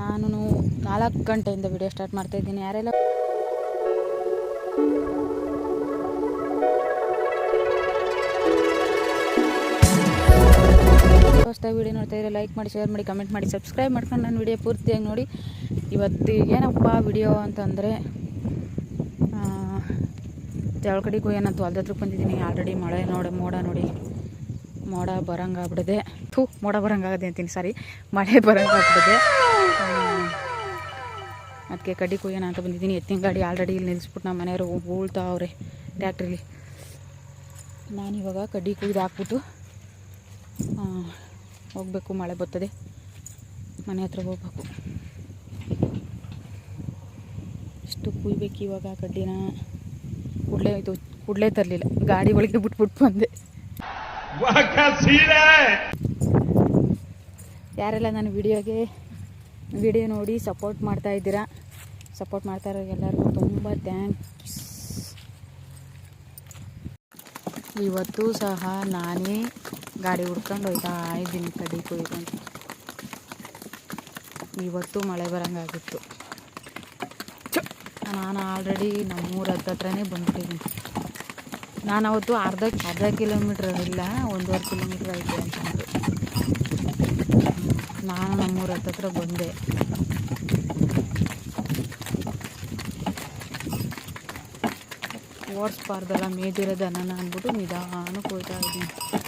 ನಾನು ನಾಲ್ಕು ಗಂಟೆಯಿಂದ ವಿಡಿಯೋ ಸ್ಟಾರ್ಟ್ ಮಾಡ್ತಾ ಇದ್ದೀನಿ. ಯಾರೆಲ್ಲ ಹೊಸ್ದಾಗಿ ವಿಡಿಯೋ ನೋಡ್ತಾ ಇದ್ರೆ ಲೈಕ್ ಮಾಡಿ ಶೇರ್ ಮಾಡಿ ಕಮೆಂಟ್ ಮಾಡಿ ಸಬ್ಸ್ಕ್ರೈಬ್ ಮಾಡ್ಕೊಂಡು ನಾನು ವಿಡಿಯೋ ಪೂರ್ತಿಯಾಗಿ ನೋಡಿ. ಇವತ್ತು ಏನಪ್ಪ ವಿಡಿಯೋ ಅಂತಂದರೆ ಜವಳಕಡಿಗೂ ಏನಂತ ಹೊಲ್ದ ಹತ್ರಕ್ಕೆ ಬಂದಿದ್ದೀನಿ. ಆಲ್ರೆಡಿ ಮಳೆ ನೋಡಿ, ಮೋಡ ನೋಡಿ. ಮೋಡ ಬರಂಗಾಗ್ಬಿಡದೆ ಥೂ, ಮೋಡ ಬರಂಗಾಗದೆ ಅಂತೀನಿ ಸಾರಿ ಮಳೆ ಬರಂಗಾಗ್ಬಿಡಿದೆ ಅದಕ್ಕೆ ಕಡ್ಡಿ ಕುಯ್ಯೋಣ ಅಂತ ಬಂದಿದ್ದೀನಿ. ಎತ್ತಿನ ಗಾಡಿ ಆಲ್ರೆಡಿ ಇಲ್ಲಿ ನಿಲ್ಲಿಸ್ಬಿಟ್ಟು ನಮ್ಮ ಮನೆಯವರು ಉಳ್ತಾವ್ರೆ ಟ್ಯಾಕ್ಟ್ರಿಲಿ ನಾನಿವಾಗ ಕಡ್ಡಿ ಕುಯ್ದು ಹಾಕ್ಬಿಟ್ಟು ಹೋಗಬೇಕು. ಮಳೆ ಬರ್ತದೆ. ಮನೆ ಹತ್ರ ಹೋಗ್ಬೇಕು. ಇಷ್ಟು ಕುಯ್ಬೇಕು ಇವಾಗ ಕಡ್ಡಿನ. ಕೂಡಲೇ ಇದು ಕೂಡಲೇ ತರಲಿಲ್ಲ. ಗಾಡಿ ಒಳಗೆ ಬಿಟ್ಬಿಟ್ಟು ಬಂದೆ. ಯಾರೆಲ್ಲ ನಾನು ವಿಡಿಯೋಗೆ ವಿಡಿಯೋ ನೋಡಿ ಸಪೋರ್ಟ್ ಮಾಡ್ತಾ ಇದ್ದೀರಾ? ಸಪೋರ್ಟ್ ಮಾಡ್ತಾ ಇರೋ ಎಲ್ಲರಿಗೂ ತುಂಬ ಥ್ಯಾಂಕ್ಸ್ ಇವತ್ತು ಸಹ ನಾನೇ ಗಾಡಿ ಹುಡ್ಕೊಂಡು ಹೋಯ್ತಾ ಇದ್ದೀನಿ ಕಡಿ ಕೊಯ್ಕೊಂಡು ಇವತ್ತು ಮಳೆ ಬರೋಂಗಾಗಿತ್ತು. ನಾನು ಆಲ್ರೆಡಿ ನಮ್ಮೂರ ಹತ್ತತ್ರನೇ ಬಂದ್ಬಿಟ್ಟಿದ್ದೀನಿ. ನಾನು ಅವತ್ತು ಅರ್ಧ ಅರ್ಧ ಕಿಲೋಮೀಟ್ರ್ ಇಲ್ಲ, ಒಂದೂವರೆ ಕಿಲೋಮೀಟ್ರ್ ಐತೆ ಅಂತಂದ್ರು. ನಾನು ನಮ್ಮೂರ ಹತ್ರ ಬಂದೆ. ಓಡಿಸ್ಬಾರ್ದಲ್ಲ ಮೇದಿರೋ ದನನ ಅಂದ್ಬಿಟ್ಟು ನಿಧಾನಕ್ಕೆ ಹೋಗ್ತಾ ಇದ್ದೀನಿ.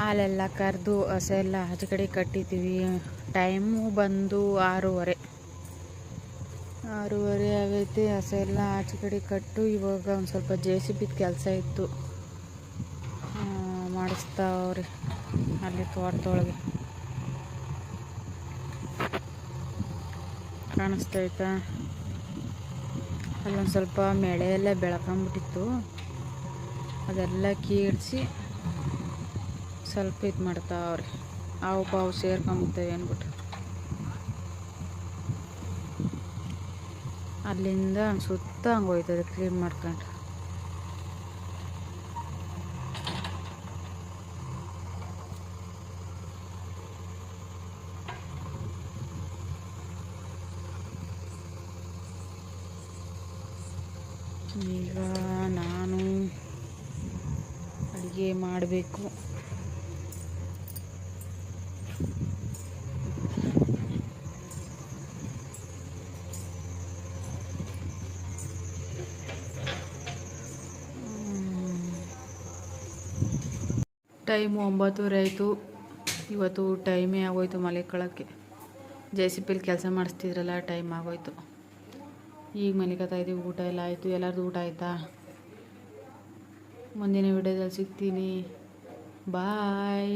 ಹಾಲೆಲ್ಲ ಕರೆದು ಹಸೆ ಎಲ್ಲ ಆಚೆ ಕಡೆ ಕಟ್ಟಿದ್ದೀವಿ. ಟೈಮು ಬಂದು ಆರೂವರೆ. ಆರೂವರೆ ಆಗೈತಿ. ಹಸೆ ಎಲ್ಲ ಆಚೆ ಕಟ್ಟು. ಇವಾಗ ಒಂದು ಸ್ವಲ್ಪ ಜೆ ಸಿ ಬಿದ್ದು ಕೆಲಸ ಇತ್ತು. ಮಾಡಿಸ್ತಾವ್ರೆ ಅಲ್ಲಿ ತೋಟದೊಳಗೆ ಕಾಣಿಸ್ತೈತಾ ಅಲ್ಲೊಂದು ಸ್ವಲ್ಪ ಮಳೆ ಎಲ್ಲ ಬೆಳ್ಕೊಂಬಿಟ್ಟಿತ್ತು. ಅದೆಲ್ಲ ಕೀಡ್ಸಿ ಸ್ವಲ್ಪ ಇದು ಮಾಡ್ತಾವ್ರೆ ಅವು ಪಾವು ಸೇರ್ಕೊಂಬಿಡ್ತೇವೆ ಅಂದ್ಬಿಟ್ಟು. ಅಲ್ಲಿಂದ ಸುತ್ತ ಹಂಗೆ ಹೋಯ್ತದೆ ಕ್ಲೀನ್ ಮಾಡ್ಕೊಂಡು ಈಗ ನಾನು ಅಡುಗೆ ಮಾಡಬೇಕು. ಟೈಮು ಒಂಬತ್ತುವರೆ ಆಯಿತು. ಇವತ್ತು ಟೈಮೇ ಆಗೋಯ್ತು ಮಲಿಕೊಳ್ಳೋಕ್ಕೆ. ಜೆ ಸಿ ಪಿಲಿ ಕೆಲಸ ಮಾಡಿಸ್ತಿದ್ರಲ್ಲ, ಟೈಮ್ ಆಗೋಯ್ತು. ಈಗ ಮಲಿಕತ್ತಾ ಇದ್ದೀವಿ, ಊಟ ಎಲ್ಲ ಆಯಿತು. ಎಲ್ಲರದು ಊಟ ಆಯಿತಾ? ಮುಂದಿನ ವಿಡಿಯೋದಲ್ಲಿ ಸಿಗ್ತೀನಿ. ಬಾಯ್.